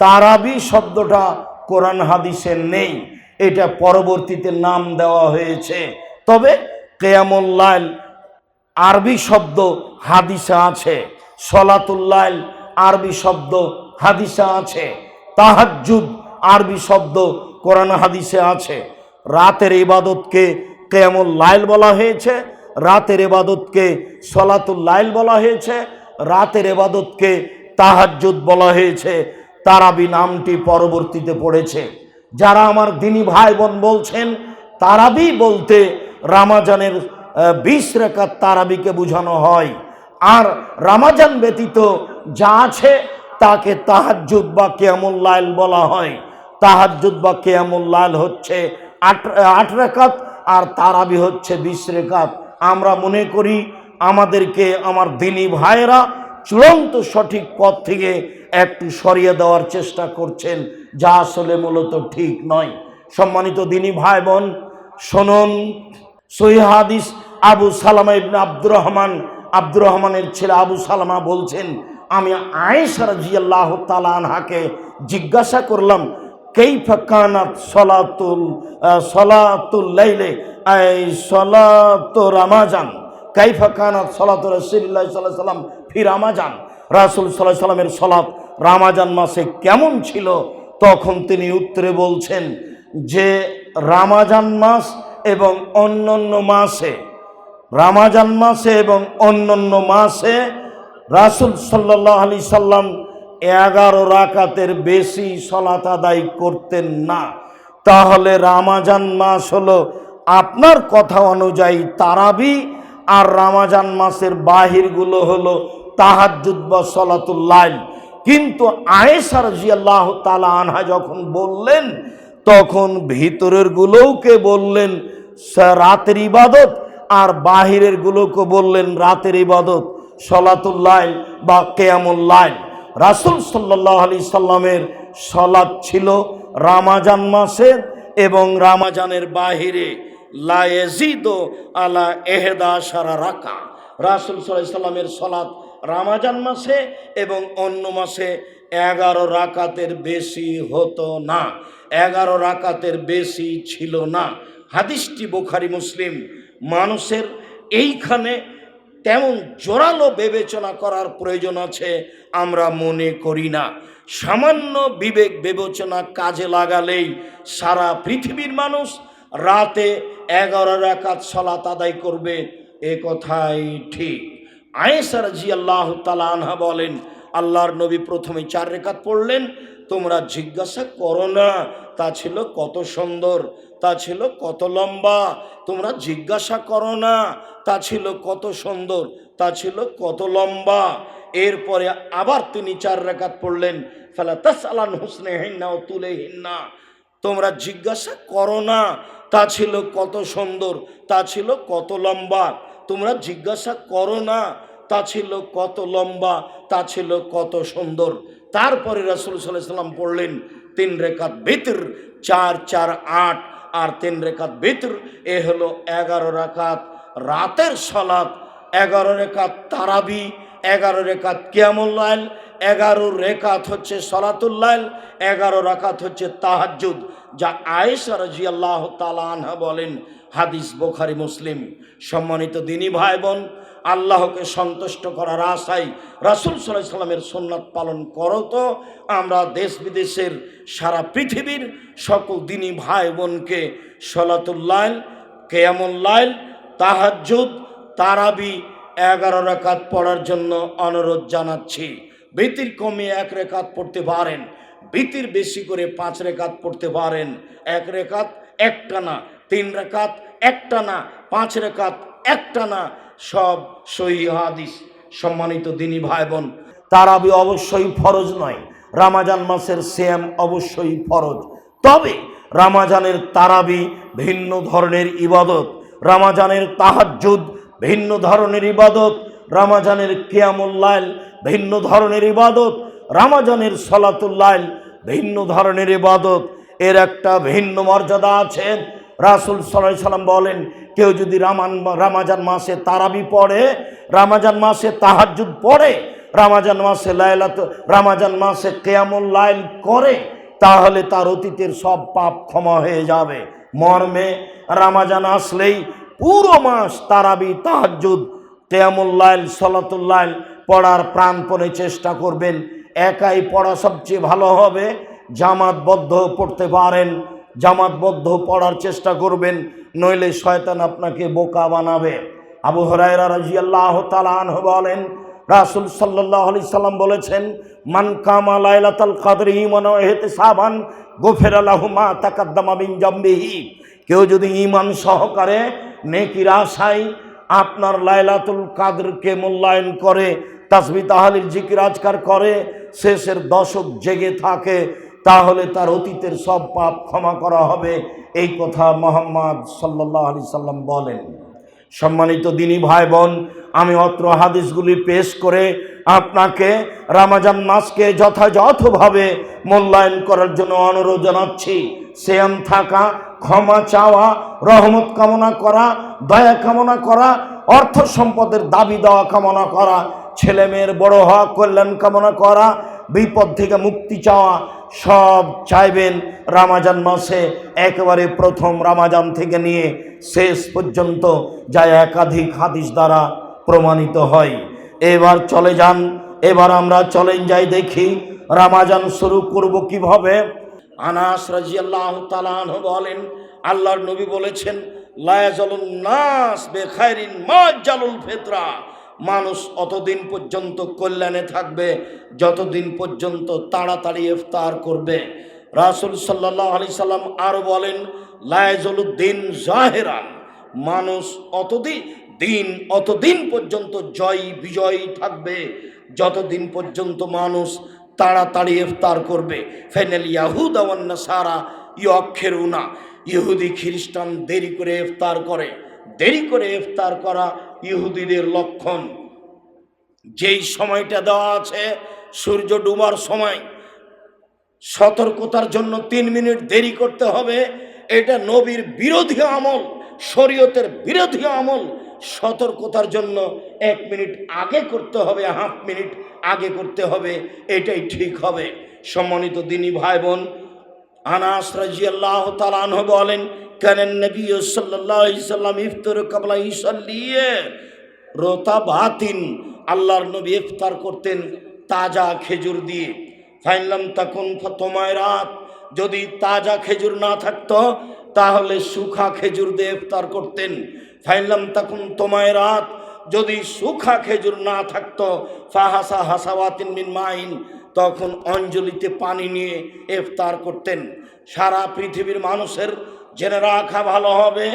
তারাবি শব্দটা কোরআন হাদিসে নেই। এটা পরবর্তীতে নাম দেওয়া হয়েছে। তবে কেয়ামুল্লাইল আরবি শব্দ হাদিসা আছে। সলাতুল্লাইল আরবি শব্দ হাদিসা আছে। তাহাজ্জুদ আরবি শব্দ কোরআন হাদিসে আছে। রাতের ইবাদতকে কেয়ামুল লাইল বলা হয়েছে। রাতের ইবাদতকে সলাতুল লাইল বলা হয়েছে। রাতের ইবাদতকে তাহাজ্জুদ বলা হয়েছে। তারাবি নামটি পরবর্তীতে পড়েছে। যারা আমার দিনী ভাই বোন বলছেন, তারাবি বলতে রামাজানের বিশ রেখাত তারাবিকে বোঝানো হয়। আর রামাজান ব্যতীত যা আছে, তাকে তাহাজ্জুদ বা কেয়ামুল্লাইল বলা হয়। তাহাজ্জুদ বা কেয়ামুল্লাইল হচ্ছে আট আট রেখাত, আর তারাবি হচ্ছে বিশ রেখাত। আমরা মনে করি, আমাদেরকে, আমার দিনী ভাইয়েরা চূড়ান্ত সঠিক পথ থেকে একটু সরিয়ে দেওয়ার চেষ্টা করছেন, যা আসলে মূলত ঠিক নয়। সম্মানিত দিনী ভাই বোন শোনুন সহিহাদিস আবু সালামা ইবনে আব্দুর রহমান, আব্দুর রহমানের ছেলে আবু সালামা বলছেন, আমি আয়েশা জিয়াল্লাহ তালা আনহাকে জিজ্ঞাসা করলাম, কেইফা কানাত সলাতুল সলাতুল লাইলে এই সলাত রামাজান? কাইফা কানাত সলাত রসুল্লাহ সাল্লাহ সাল্লাম ফি রামাজান? রাসুল সাল্লাহ সাল্লামের সলাপ রামাজান মাসে কেমন ছিল? তখন তিনি উত্তরে বলছেন যে, রামাজান মাস এবং অন্যান্য মাসে, রামাজান মাসে এবং অন্যান্য মাসে রাসুল সাল্লাহ আলি সাল্লাম এগারো রাকাতের বেশি সলাত আদায় করতেন না। তাহলে রামাজান মাস হলো আপনার কথা অনুযায়ী তারাবি, আর রামাজান মাসের বাহিরগুলো হলো তাহাজ্জুদ বা সলাতুল্লাইল কিন্তু আয়েসার জিয়াল্লাহ তালা আনহা যখন বললেন, তখন ভিতরের গুলোকে বললেন রাতের ইবাদত আর বাহিরের গুলোকে বললেন, রাতের ইবাদত সলাতুল্লাইল বা কেয়ামুল্লাইল রাসুল সাল্লাহ আলি সাল্লামের সলাৎ ছিল রামাজান মাসের এবং রামাজানের বাহিরে লায়েজিদ আলা এহেদা সারা রাকা। রাসুল সাল্লাহ সাল্লামের সলাৎ রামাজান মাসে এবং অন্য মাসে এগারো রাকাতের বেশি হতো না। এগারো রাকাতের বেশি ছিল না। হাদিসটি বোখারি, মুসলিম। মানুষের এইখানে তেমন জোরালো বিবেচনা করার প্রয়োজন আছে, আমরা মনে করি না। সামান্য বিবেক বিবেচনা কাজে লাগালেই সারা পৃথিবীর মানুষ রাতে এগারো রাকাত সলাত আদায় করবে, এ কথাই ঠিক। আয়েসার জি আল্লাহ তালা আনহা বলেন, আল্লাহর নবী প্রথমে চার রেখাত পড়লেন। তোমরা জিজ্ঞাসা করো না, তা ছিল কত সুন্দর, তা ছিল কত লম্বা। তোমরা জিজ্ঞাসা করো না, তা ছিল কত সুন্দর, তা ছিল কত লম্বা। এরপরে আবার তিনি চার রেখাত পড়লেন, ফেলা তাস আলান হুসনে হিন্না ও তুলে হিন্না তোমরা জিজ্ঞাসা করো না, তা ছিল কত সুন্দর, তা ছিল কত লম্বা। তোমরা জিজ্ঞাসা করো না, তা ছিল কত লম্বা, তা ছিল কত সুন্দর। তারপরে রাসুল সাল্লাহ সাল্লাম পড়লেন তিন রেখাত বেতর চার চার, আট, আর তিন রেখাত বেতর এ হলো এগারো রাকাত রাতের সলাৎ এগারো রেখাত তারাবি, এগারো রেখাত কিয়ামুল্লাইল এগারো রেখাত হচ্ছে সলাতুল্লাইল এগারো রাকাত হচ্ছে তাহাজ্জুদ, যা আয়েশা রাজি আল্লাহ আনহা বলেন। হাদিস বোখারি মুসলিম। সম্মানিত দিনী ভাই বোন আল্লাহকে সন্তুষ্ট করার আশায় রাসুল সাল্লাহ সাল্লামের সোননাথ পালন করো তো, আমরা দেশ বিদেশের সারা পৃথিবীর সকল দিনী ভাই বোনকে সলাতুল্লাইল কেয়ামুল্লাইল তাহাজ্জুদ, তারাবি এগারো রেখাত পড়ার জন্য অনুরোধ জানাচ্ছি। বেতির কমে এক রেখাত পড়তে পারেন, বেতির বেশি করে পাঁচ রেখাত পড়তে পারেন। এক রেখাত একটা না তিন রেখাত একটা না, পাঁচ রেখাত একটা না, সব সহি হাদিস। সম্মানিত দিনী ভাই বোন তারাবি অবশ্যই ফরজ নয়, রামাজান মাসের শ্যাম অবশ্যই ফরজ। তবে রামাজানের তারাবি ভিন্ন ধরনের ইবাদত, রামাজানের তাহাজ্জুদ ভিন্ন ধরনের ইবাদত, রামাজানের কিয়ামুল্লাইল ভিন্ন ধরনের ইবাদত, রামাজানের সলাতুল্লাইল ভিন্ন ধরনের ইবাদত। এর একটা ভিন্ন মর্যাদা আছে রাসুল সাল্লাহ সাল্লাম বলেন, কেউ যদি রামান, রামাজান মাসে তারাবি পড়ে, রামাজান মাসে তাহাজ্জুদ পড়ে, রামাজান মাসে লাইলাত, রামাজান মাসে কেয়ামুল লাইল করে, তাহলে তার অতীতের সব পাপ ক্ষমা হয়ে যাবে। মর্মে রামাজান আসলেই পুরো মাস তারাবি, তাহাজ্জুদ কেয়ামুল্লাইল সলাতুল্লাইল পড়ার প্রাণপণে চেষ্টা করবেন। একাই পড়া সবচেয়ে ভালো হবে। জামাতবদ্ধ পড়তে পারেন। জামাতবদ্ধ পড়ার চেষ্টা করবেন, নইলে শয়তান আপনাকে বোকা বানাবে। আবু হরাইরা রাজিয়াল্লাহ তালান বলেন, রাসুল সাল্লাহ আলি সাল্লাম বলেছেন, মান কামা লাইলাতাল কাদরি ইমান হেতে সাবান গোফের আলাহুমা তাকাদ্দামা বিন জাম্বিহি। কেউ যদি ইমান সহকারে নেকির আশায় আপনার লাইলাতুল কাদরকে মূল্যায়ন করে তাসবি তাহালির জিকির আজকার করে, শেষের দশক জেগে থাকে তাহলে তার অতীতের সব পাপ ক্ষমা করা হবে। এই কথা মোহাম্মদ সাল্লাহ আলি সাল্লাম বলেন। সম্মানিত দিনী ভাই বোন আমি অত্র হাদিসগুলি পেশ করে আপনাকে রামাজান মাসকে যথাযথভাবে মূল্যায়ন করার জন্য অনুরোধ জানাচ্ছি। সেম থাকা, ক্ষমা চাওয়া, রহমত কামনা করা, দয়া কামনা করা, অর্থ সম্পদের দাবি দেওয়া কামনা করা ছেলে মেয়ের বড় হওয়া, কল্যাণ কামনা করা, বিপদ থেকে মুক্তি চাওয়া সব চাইবেন রামাজান মাসে একেবারে প্রথম রামাজান থেকে নিয়ে শেষ পর্যন্ত যা একাধিক হাদিস দ্বারা প্রমাণিত হয়। এবার চলে যান, এবার আমরা চলেন যাই দেখি রামাজান শুরু করব কীভাবে। আনাস রাজিয়াল্লাহ তালান বলেন, আল্লাহর নবী বলেছেন লায়াজলুন নাস বেখাইরিন মা জালুল ফেতরা। মানুষ অতদিন পর্যন্ত কল্যাণে থাকবে, যতদিন পর্যন্ত তাড়াতাড়ি ইফতার করবে। রাসুল সাল্লাহ আলি সাল্লাম আরও বলেন, লায়াজলুদ্দিন জাহেরান, মানুষ অতদিন দিন অতদিন পর্যন্ত জয় বিজয়ী থাকবে, যতদিন পর্যন্ত মানুষ তাড়াতাড়ি ইফতার করবে। ফেনেল ইয়াহুদ সারা ইয়ক্ষের উনা ইহুদি খ্রিস্টান দেরি করে ইফতার করে। দেরি করে ইফতার করা ইহুদিদের লক্ষণ। যেই সময়টা দেওয়া আছে, সূর্য ডুবার সময়। সতর্কতার জন্য তিন মিনিট দেরি করতে হবে। এটা নবীর বিরোধী আমল, শরীয়তের বিরোধী আমল। সতর্কতার জন্য এক মিনিট আগে করতে হবে, হাফ মিনিট আগে করতে হবে, এটাই ঠিক হবে। সম্মানিত দিনী ভাই বোন, আনাস রাজিয়াল্লাহ তালান বলেন কেন নবী সাল্লাহ সাল্লাম ইফতর কাবলা ইসল্লিয়ে রোতা বাতিন আল্লাহর নবী ইফতার করতেন তাজা খেজুর দিয়ে। ফাইনলাম তখন তোমায় রাত। যদি তাজা খেজুর না থাকতো, তাহলে সুখা খেজুর দিয়ে ইফতার করতেন। ফাইনলাম তখন তোমায় রাত। যদি সুখা খেজুর না থাকতো, ফাহাসা হাসাওয়াতিন মিন মাইন। তখন অঞ্জলিতে পানি নিয়ে ইফতার করতেন। সারা পৃথিবীর মানুষের জেনে রাখা ভালো হবে।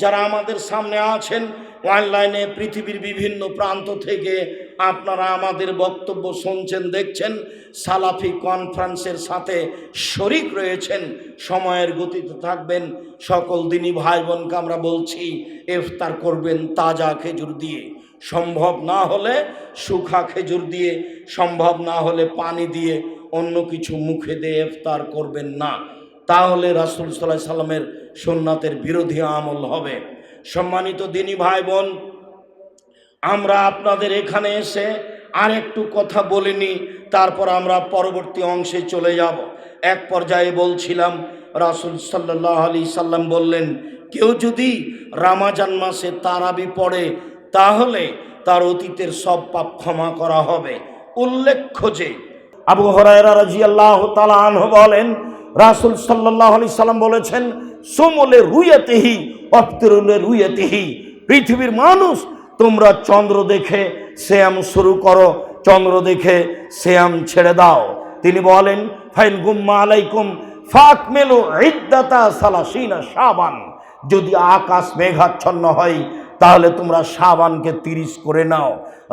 যারা আমাদের সামনে আছেন, অনলাইনে পৃথিবীর বিভিন্ন প্রান্ত থেকে আপনারা আমাদের বক্তব্য শুনছেন, দেখছেন, সালাফি কনফারেন্সের সাথে শরিক রয়েছেন, সময়ের গতিতে থাকবেন। সকল দিনই ভাই বোনকে আমরা বলছি, ইফতার করবেন তাজা খেজুর দিয়ে। সম্ভব না হলে শুখা খেজুর দিয়ে, সম্ভব না হলে পানি দিয়ে অন্য কিছু মুখে দিয়ে ইফতার করবেন না। তাহলে রাসুল সাল্লাহ সাল্লামের সোননাথের বিরোধী আমল হবে। সম্মানিত দিনী ভাই বোন আমরা আপনাদের এখানে এসে আর একটু কথা বলিনি, তারপর আমরা পরবর্তী অংশে চলে যাব। এক পর্যায়ে বলছিলাম, রাসুল সাল্লাহ আলি সাল্লাম বললেন, কেউ যদি রামাজান মাসে তারাবি পড়ে, তাহলে তার অতীতের সব পাপ ক্ষমা করা হবে। উল্লেখ্য যে, আবু হরাইরা রাজিয়াল্লাহ তালাহ বলেন, রাসুল সাল্লাহ আলি সাল্লাম বলেছেন সোমলে রুইয়াতেহি, অপ্তরুলে রুইয়াতেহি। পৃথিবীর মানুষ, তোমরা চন্দ্র দেখে শ্যাম শুরু করো, চন্দ্র দেখে শ্যাম ছেড়ে দাও। তিনি বলেন, ফাইন গুম্মা আলাইকুম, ফাক মেলো ইদ্দাতা সালাসিনা সাবান যদি আকাশ মেঘাচ্ছন্ন হয়, তাহলে তোমরা সাবানকে তিরিশ করে নাও।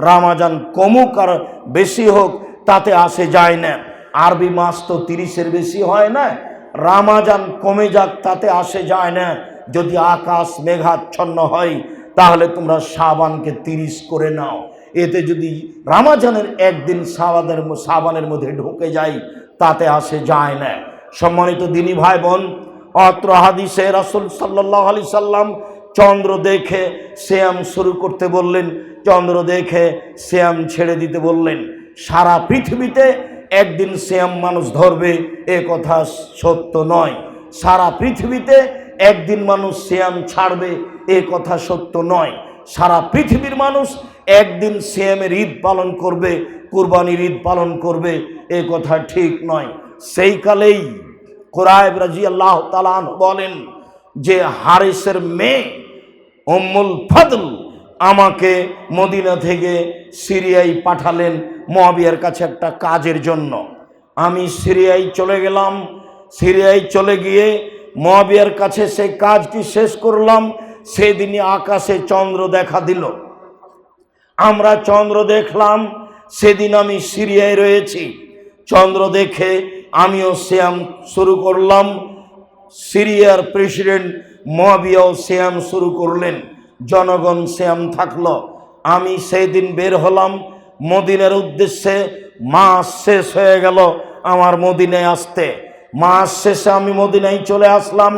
রামাজান কমুক আর বেশি হোক, তাতে আসে যায় না। আরবি মাস তো তিরিশের বেশি হয় না রামাজান কমে যাক, তাতে আসে যায় না। যদি আকাশ মেঘাচ্ছন্ন হয়, তাহলে তোমরা সাবানকে তিরিশ করে নাও। এতে যদি রামাজানের একদিন সাবানের সাবানের মধ্যে ঢুকে যায়, তাতে আসে যায় না। সম্মানিত দিনী ভাই বোন অত্র হাদিসে রাসুল সাল্লাহ আলি সাল্লাম চন্দ্র দেখে শ্যাম শুরু করতে বললেন, চন্দ্র দেখে শ্যাম ছেড়ে দিতে বললেন। সারা পৃথিবীতে একদিন শ্যাম মানুষ ধরবে, এ কথা সত্য নয়। সারা পৃথিবীতে একদিন মানুষ শ্যাম ছাড়বে, এ কথা সত্য নয়। সারা পৃথিবীর মানুষ একদিন শ্যামের ঈদ পালন করবে, কুরবানির ঈদ পালন করবে, এ কথা ঠিক নয়। সেই কালেই কোরআব রাজি আল্লাহ তালান বলেন যে হারিসের মেয়ে উম্মুল ফাদল আমাকে মদিনা থেকে সিরিয়ায় পাঠালেন মহাবিয়ার কাছে একটা কাজের জন্য। আমি সিরিয়ায় চলে গেলাম। সিরিয়ায় চলে গিয়ে মহাবিয়ার কাছে সেই কাজটি শেষ করলাম। সেদিনই আকাশে চন্দ্র দেখা দিল। আমরা চন্দ্র দেখলাম। সেদিন আমি সিরিয়ায় রয়েছি। চন্দ্র দেখে আমিও শ্যাম শুরু করলাম। সিরিয়ার প্রেসিডেন্ট মহাবিয়াও শ্যাম শুরু করলেন। জনগণ শ্যাম থাকল। আমি সেই দিন বের হলাম, মদিনের উদ্দেশ্যে মাস শেষ হয়ে গেল আমার মদিনায় আসতে। মাস শেষে আমি মদিনায় চলে আসলাম।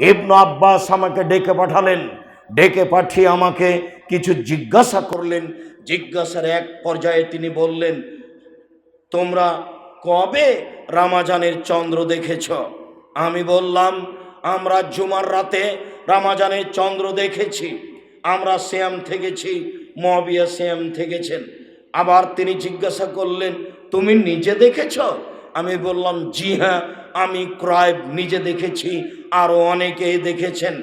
ইবনু আব্বাস আমাকে ডেকে পাঠালেন। ডেকে পাঠিয়ে আমাকে কিছু জিজ্ঞাসা করলেন। জিজ্ঞাসার এক পর্যায়ে তিনি বললেন, তোমরা কবে রামাজানের চন্দ্র দেখেছ? আমি বললাম, আমরা জুমার রাতে রামাজানের চন্দ্র দেখেছি। আমরা শ্যাম থেকেছি, মহাবিয়া শ্যাম থেকেছেন। আবার তিনি জিজ্ঞাসা করলেন, তুমি নিজে দেখেছ? আমি বললাম, জি হ্যাঁ আমি ক্রয় নিজে দেখেছি আরও অনেকেই দেখেছেন।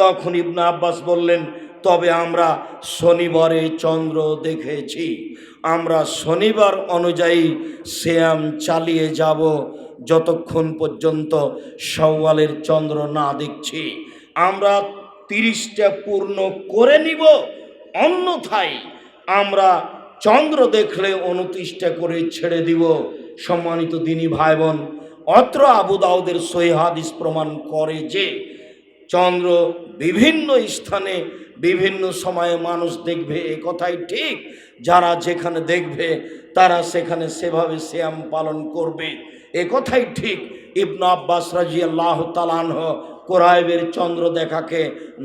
তখন ইবনা আব্বাস বললেন, তবে আমরা শনিবারে চন্দ্র দেখেছি। আমরা শনিবার অনুযায়ী শ্যাম চালিয়ে যাব, যতক্ষণ পর্যন্ত সওয়ালের চন্দ্র না দেখছি। আমরা তিরিশটা পূর্ণ করে নিব। অন্যথায় আমরা চন্দ্র দেখলে উনত্রিশটা করে ছেড়ে দিব। সম্মানিত দিনী ভাই বোন অত্র আবু দাউদের সহিহাদিস প্রমাণ করে যে চন্দ্র বিভিন্ন স্থানে বিভিন্ন সময়ে মানুষ দেখবে, এ কথাই ঠিক। যারা যেখানে দেখবে, তারা সেখানে সেভাবে শ্যাম পালন করবে। এ কথাই ঠিক। ইবনু আব্বাস রাজি আল্লাহ তালানহ কোরআবের চন্দ্র দেখাকে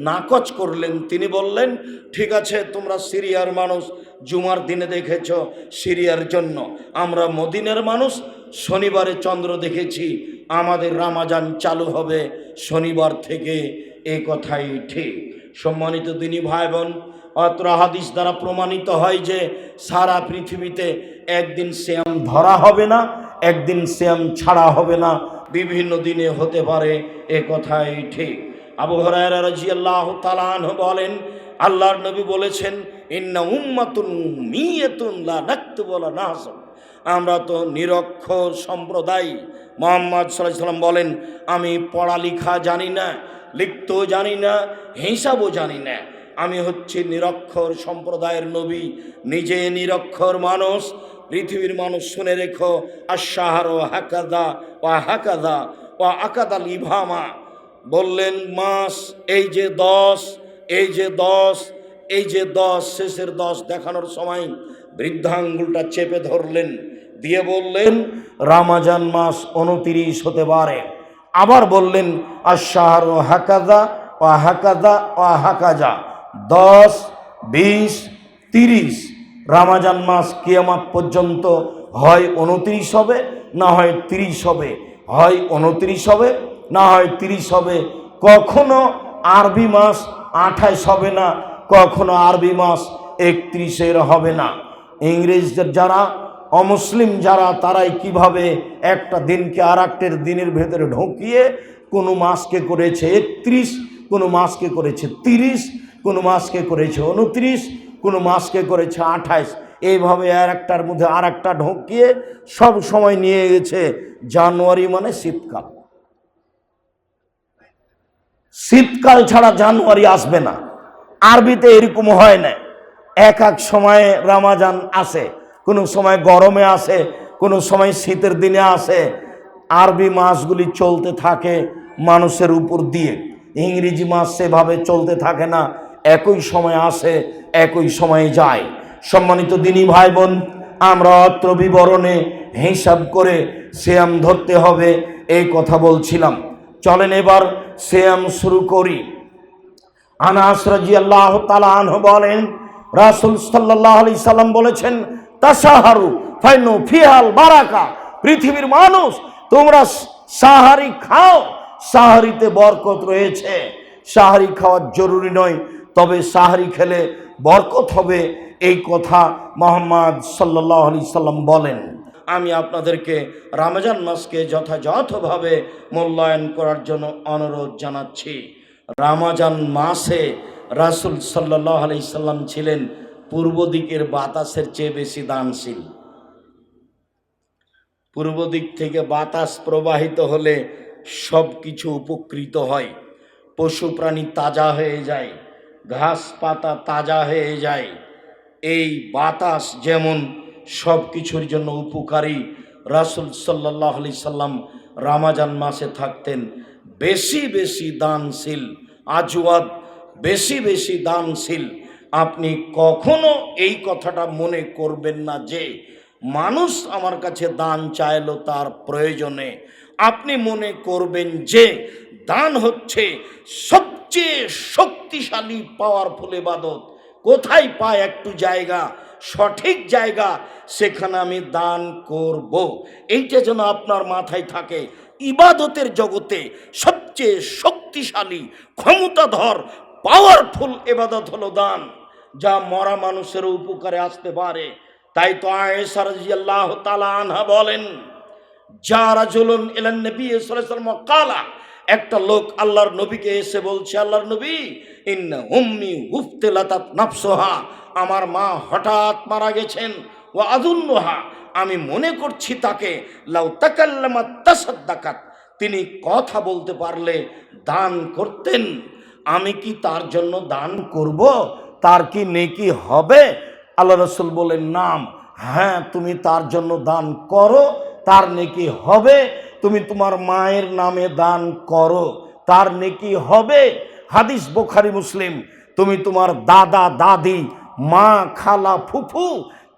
নাকচ করলেন। তিনি বললেন, ঠিক আছে, তোমরা সিরিয়ার মানুষ, জুমার দিনে দেখেছ সিরিয়ার জন্য। আমরা মদিনের মানুষ, শনিবারে চন্দ্র দেখেছি। আমাদের রামাজান চালু হবে শনিবার থেকে। এ কথাই ঠিক। সম্মানিত দিনী ভাই বোন অত্র হাদিস দ্বারা প্রমাণিত হয় যে সারা পৃথিবীতে একদিন শ্যাম ধরা হবে না, একদিন শ্যাম ছাড়া হবে না। বিভিন্ন দিনে হতে পারে, এ কথাই ঠিক। আবু হরায়রা তালান বলেন, আল্লাহর নবী বলেছেন, ইন্না উম্মাতুন মিয়াতুন লা ওয়া নাহসব আমরা তো নিরক্ষর সম্প্রদায়। মোহাম্মদ সাল্লাম বলেন, আমি পড়ালেখা জানি না, লিখতেও জানি না, হিসাবও জানি না। আমি হচ্ছি নিরক্ষর সম্প্রদায়ের নবী। নিজে নিরক্ষর মানুষ পৃথিবীর মানুষ শুনে রেখো আশাহার ও হাকাদা ও হাকাদা ও আকাদাল ইভামা। বললেন, মাস, এই যে দশ, এই যে দশ, এই যে দশ, শেষের দশ দেখানোর সময় বৃদ্ধাঙ্গুলটা চেপে ধরলেন। দিয়ে বললেন, রামাজান মাস উনতিরিশ হতে পারে। আবার বললেন আশাহার ও হাকাদা ও হাকাদা ও হাকাজা দশ, বিশ, তিরিশ। রামাজান মাস কিয়ামাত পর্যন্ত হয় উনত্রিশ হবে, না হয় তিরিশ হবে। হয় উনত্রিশ হবে, না হয় তিরিশ হবে। কখনো আরবি মাস আঠাইশ হবে না, কখনো আরবি মাস একত্রিশের হবে না। ইংরেজদের যারা, অমুসলিম যারা, তারাই কীভাবে একটা দিনকে আর একটের দিনের ভেতরে ঢুকিয়ে কোনো মাসকে করেছে একত্রিশ, কোনো মাসকে করেছে তিরিশ, কোনো মাসকে করেছে উনত্রিশ কোনো মাসকে করেছে আঠাইশ। এইভাবে আর একটার মধ্যে আর একটা ঢুকিয়ে সব সময় নিয়ে গেছে জানুয়ারি মানে শীতকাল। শীতকাল ছাড়া জানুয়ারি আসবে না। আরবিতে এরকম হয় না। এক এক সময়ে রামাজান আসে, কোনো সময় গরমে আসে, কোনো সময় শীতের দিনে আসে। আরবি মাসগুলি চলতে থাকে মানুষের উপর দিয়ে। ইংরেজি মাস সেভাবে চলতে থাকে না। একই সময় আসে একই সময়ে যায়। সম্মানিত দিনী ভাই বোন আমরা অত্র বিবরণে হিসাব করে শ্যাম ধরতে হবে, এই কথা বলছিলাম। চলেন এবার শ্যাম শুরু করি। আনাস রাজি আল্লাহ তালাহ বলেন, রাসুল সাল্লাহ আলি সাল্লাম বলেছেন, তাসাহারু ফাইনো ফিহাল বারাকা, পৃথিবীর মানুষ, তোমরা সাহারি খাও, সাহারিতে বরকত রয়েছে। সাহারি খাওয়া জরুরি নয়, তবে সাহারি খেলে বরকত হবে এই কথা মোহাম্মদ সাল্লাহ আলি সাল্লাম বলেন। আমি আপনাদেরকে রামজান মাসকে যথাযথভাবে মূল্যায়ন করার জন্য অনুরোধ জানাচ্ছি। রামাজান মাসে রাসুল সাল্লাহ আলি সাল্লাম ছিলেন পূর্ব দিকের বাতাসের চেয়ে বেশি দানশীল। পূর্ব দিক থেকে বাতাস প্রবাহিত হলে সব কিছু উপকৃত হয়। পশু প্রাণী তাজা হয়ে যায়। ঘাস পাতা তাজা হয়ে যায়। এই বাতাস যেমন সব কিছুর জন্য উপকারী, রাসুল সাল্লাহ আলি সাল্লাম রামাজান মাসে থাকতেন। বেশি বেশি দানশীল, আজওয়াদ, বেশি বেশি দানশীল। আপনি কখনো এই কথাটা মনে করবেন না যে, মানুষ আমার কাছে দান চাইলো তার প্রয়োজনে। আপনি মনে করবেন যে দান হচ্ছে সবচেয়ে শক্তিশালী পাওয়ারফুল এবাদত কোথায় পায় একটু জায়গা? সঠিক জায়গা সেখানে আমি দান করব। এইটা যেন আপনার মাথায় থাকে। ইবাদতের জগতে সবচেয়ে শক্তিশালী, ক্ষমতাধর পাওয়ারফুল এবাদত হলো দান, যা মরা মানুষের উপকারে আসতে পারে। তাই তো তাআলা আনহা বলেন যারা জুলুন এলেন নবী সাল্লাল্লাহু কালা একটা লোক আল্লাহর নবীকে এসে বলছে, আল্লাহর নবী, ইন্না উম্মি উফতিলাতাত নাফসুহা, আমার মা হঠাৎ মারা গেছেন ও আদুন্নহা আমি মনে করছি তাকে, লাউ তাকাল্লামাত তাসাদ্দাকাত, তিনি কথা বলতে পারলে দান করতেন, আমি কি তার জন্য দান করব? তার কি নেকি হবে? আল্লাহ রসুল বলেন, নাম হ্যাঁ তুমি তার জন্য দান করো, তার নেকি হবে তুমি তোমার মায়ের নামে দান করো, তার নেকি হবে? হাদিস বোখারি, মুসলিম। তুমি তোমার দাদা, দাদি, মা, খালা, ফুফু,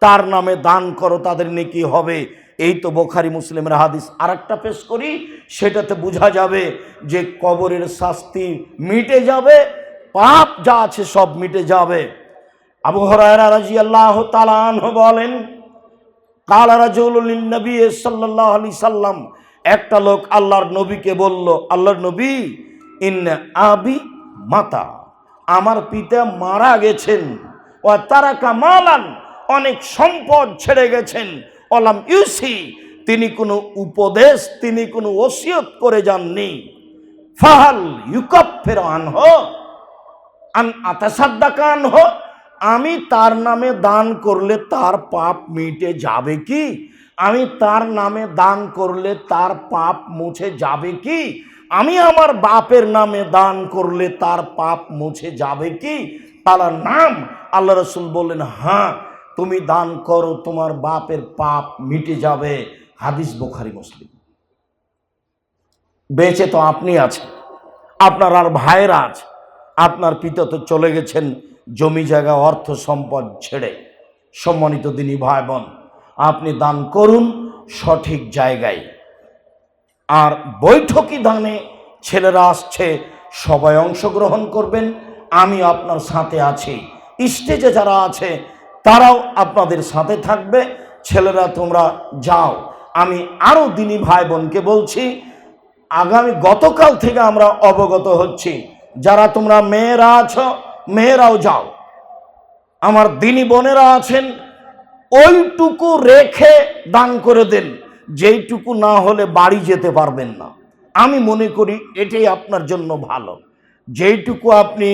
তার নামে দান করো, তাদের নেকি হবে। এই তো বোখারি, মুসলিমের হাদিস। আর একটা পেশ করি, সেটাতে বোঝা যাবে যে কবরের শাস্তি মিটে যাবে, পাপ যা আছে সব মিটে যাবে। আবু হরায়রা রাদিয়াল্লাহু তাআলা আনহু বলেন, কালা রাজুলুল নবী সাল্লাল্লাহু আলি সাল্লাম একটা লোক আল্লাহর নবীকে বলল, আল্লাহর নবী ইন আবি মাতা, আমার পিতা মারা গেছেন ও তারা কামালান অনেক সম্পদ ছেড়ে গেছেন, অলাম ইউসি, তিনি কোনো উপদেশ, তিনি কোনো ওসিয়ত করে যাননি। ফাহাল ইউকাফের আনহ, আন আতাসাদ্দাকান হো আমি তার নামে দান করলে তার পাপ মিটে যাবে কি? আমি তার নামে দান করলে তার পাপ মুছে যাবে কি? আমি আমার বাপের নামে দান করলে তার পাপ মুছে যাবে কি? তার নাম আল্লাহ রসুল বললেন হ্যাঁ তুমি দান করো, তোমার বাপের পাপ মিটে যাবে। হাদিস বোখারি, মুসলিম। বেঁচে তো আপনি আছেন, আপনার আর ভাইয়েরা আছে, আপনার পিতা তো চলে গেছেন, জমি জায়গা, অর্থ সম্পদ ছেড়ে। সম্মানিত দিনী ভাই বোন আপনি দান করুন সঠিক জায়গায়। আর বৈঠকি দানে ছেলেরা আসছে, সবাই অংশগ্রহণ করবেন। আমি আপনার সাথে আছি। স্টেজে যারা আছে, তারাও আপনাদের সাথে থাকবে। ছেলেরা, তোমরা যাও। আমি আরও দিনী ভাই বোনকে বলছি, আগামী গতকাল থেকে আমরা অবগত হচ্ছি। যারা তোমরা মেয়েরা আছো, মেয়েরাও যাও। আমার দিনী বোনেরা আছেন ওইটুকু রেখে দান করে দেন, যেইটুকু না হলে বাড়ি যেতে পারবেন না। আমি মনে করি এটাই আপনার জন্য ভালো। যেইটুকু আপনি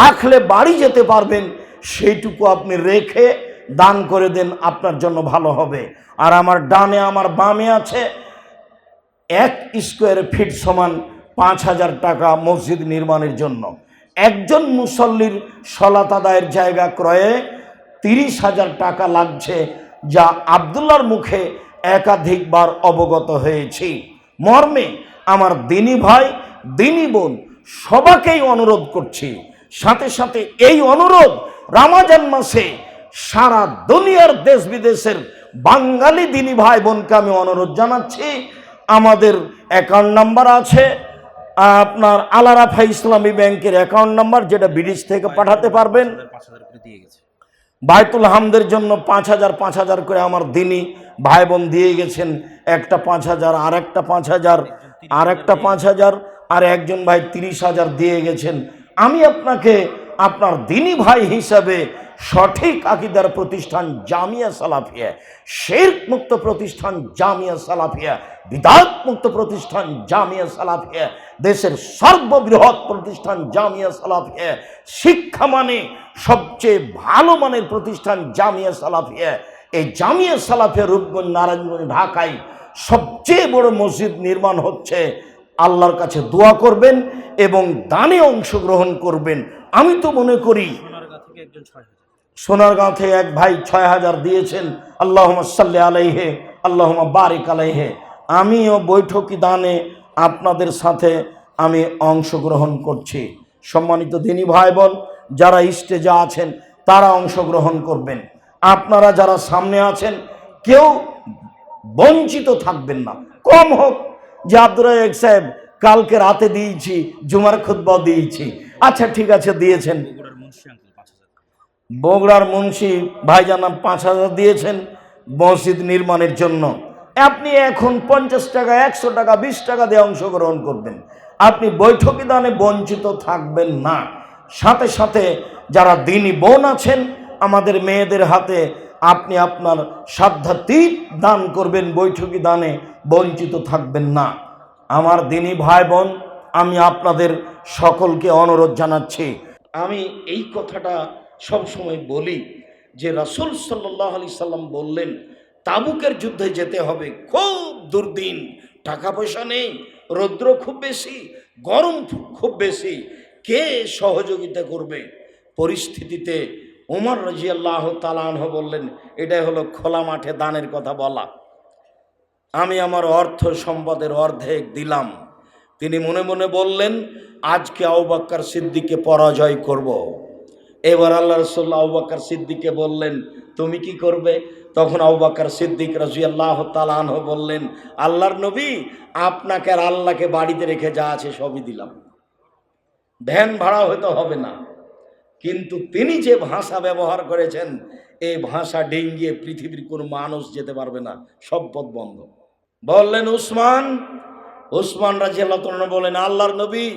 রাখলে বাড়ি যেতে পারবেন, সেইটুকু আপনি রেখে দান করে দেন, আপনার জন্য ভালো হবে। আর আমার ডানে আমার বামে আছে এক স্কোয়ার ফিট সমান পাঁচ হাজার টাকা মসজিদ নির্মাণের জন্য। একজন মুসল্লির সলাত আদায়ের জায়গা ক্রয়ে তিরিশ হাজার টাকা লাগছে, যা আবদুল্লার মুখে একাধিকবার অবগত হয়েছি। মর্মে আমার দিনী ভাই, দিনী বোন সবাকেই অনুরোধ করছি। সাথে সাথে এই অনুরোধ রামাজান মাসে সারা দুনিয়ার দেশ বিদেশের বাঙালি দিনী ভাই বোনকে আমি অনুরোধ জানাচ্ছি। আমাদের অ্যাকাউন্ট নাম্বার আছে, আপনার আলারাফা ইসলামী ব্যাংকের অ্যাকাউন্ট নাম্বার যেটা বিদেশ থেকে পাঠাতে পারবেন। বায়তুল হামদের জন্য পাঁচ হাজার পাঁচ হাজার করে আমার দিনই ভাই বোন দিয়ে গেছেন। একটা পাঁচ হাজার, আর একটা পাঁচ হাজার, আর একটা পাঁচ হাজার, আর একজন ভাই তিরিশ হাজার দিয়ে গেছেন। আমি আপনাকে আপনার দিনী ভাই হিসাবে সঠিক আকিদার প্রতিষ্ঠান জামিয়া সালাফিয়া, শেরক মুক্ত প্রতিষ্ঠান জামিয়া সালাফিয়া, বিদাত মুক্ত প্রতিষ্ঠান জামিয়া সালাফিয়া, দেশের সর্ববৃহৎ প্রতিষ্ঠান জামিয়া সালাফিয়া, শিক্ষা মানে সবচেয়ে ভালো মানের প্রতিষ্ঠান জামিয়া সালাফিয়া। এই জামিয়া সালাফিয়া রূপগঞ্জ নারায়ণগঞ্জ ঢাকায় সবচেয়ে বড় মসজিদ নির্মাণ হচ্ছে। আল্লাহর কাছে দোয়া করবেন এবং দানে অংশগ্রহণ করবেন। আমি তো মনে করি সোনারগাঁ থেকে এক ভাই ছয় হাজার দিয়েছেন আল্লাহ সাল্লি আলাইহে আল্লাহ বারিক আলাইহে। আমিও বৈঠকি দানে আপনাদের সাথে আমি অংশগ্রহণ করছি। সম্মানিত দিনী ভাই বোন যারা স্টেজে আছেন তারা অংশগ্রহণ করবেন। আপনারা যারা সামনে আছেন কেউ বঞ্চিত থাকবেন না। কম হোক যে আব্দুর রাজাক সাহেব কালকে রাতে দিয়েছি জুমার খুদ্বাও দিয়েছি। আচ্ছা ঠিক আছে দিয়েছেন। বগুড়ার মুন্সি ভাইজান পাঁচ হাজার দিয়েছেন মসজিদ নির্মাণের জন্য। আপনি এখন পঞ্চাশ টাকা একশো টাকা বিশ টাকা দিয়ে অংশগ্রহণ করবেন। আপনি বৈঠকি দানে বঞ্চিত থাকবেন না। সাথে সাথে যারা দিনী বোন আছেন, আমাদের মেয়েদের হাতে আপনি আপনার সাধ্যাতীত দান করবেন, বৈঠকি দানে বঞ্চিত থাকবেন না। আমার দিনী ভাই বোন আমি আপনাদের সকলকে অনুরোধ জানাচ্ছি, আমি এই কথাটা সব সময় বলি যে রাসূল সাল্লাহ আলি সাল্লাম বললেন, তাবুকের যুদ্ধে যেতে হবে, খুব দুর্দিন, টাকা পয়সা নেই, রৌদ্র খুব বেশি, গরম খুব বেশি কে সহযোগিতা করবে? পরিস্থিতিতে উমর রাজিয়াল্লাহ তালানহ বললেন, এটাই হলো খোলা মাঠে দানের কথা বলা। আমি আমার অর্থ সম্পদের অর্ধেক দিলাম। তিনি মনে মনে বললেন, আজকে আউবাক্কার সিদ্দিককে পরাজয় করব। এবার আল্লাহ রসুল্লাহ আউবাক্কার সিদ্দিককে বললেন, তুমি কি করবে? তখন আউবাক্কার সিদ্দিক রাজিয়াল্লাহ তালানহ বললেন, আল্লাহর নবী, আপনাকে আর আল্লাহকে বাড়িতে রেখে যা আছে সবই দিলাম। ভ্যান ভাড়া হয়তো হবে না। কিন্তু তিনি যে ভাষা ব্যবহার করেছেন, এই ভাষা ডেঙ্গিয়ে পৃথিবীর কোনো মানুষ যেতে পারবে না। সব পথ বন্ধ। বললেন, উসমান উসমান রাজিয়াল্লাহ বলেন, আল্লাহর নবী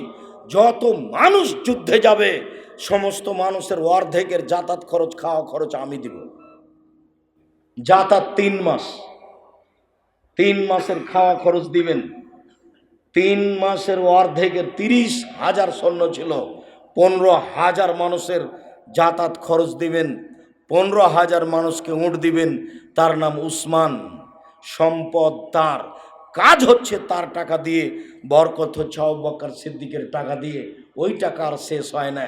যত মানুষ যুদ্ধে যাবে, সমস্ত মানুষের অর্ধেকের যাতায়াত খরচ, খাওয়া খরচ আমি দিব। যাতায়াত তিন মাস। তিন মাসের খাওয়া খরচ দিবেন। তিন মাসের অর্ধেকের তিরিশ হাজার সৈন্য ছিল। পনেরো হাজার মানুষের যাতায়াত খরচ দিবেন, পনেরো হাজার মানুষকে উঁট দিবেন, তার নাম উসমান। সম্পদ তার, কাজ হচ্ছে তার টাকা দিয়ে, বরকত হচ্ছে অবকার সিদ্দিকের টাকা দিয়ে। ওই টাকা আর শেষ হয় না।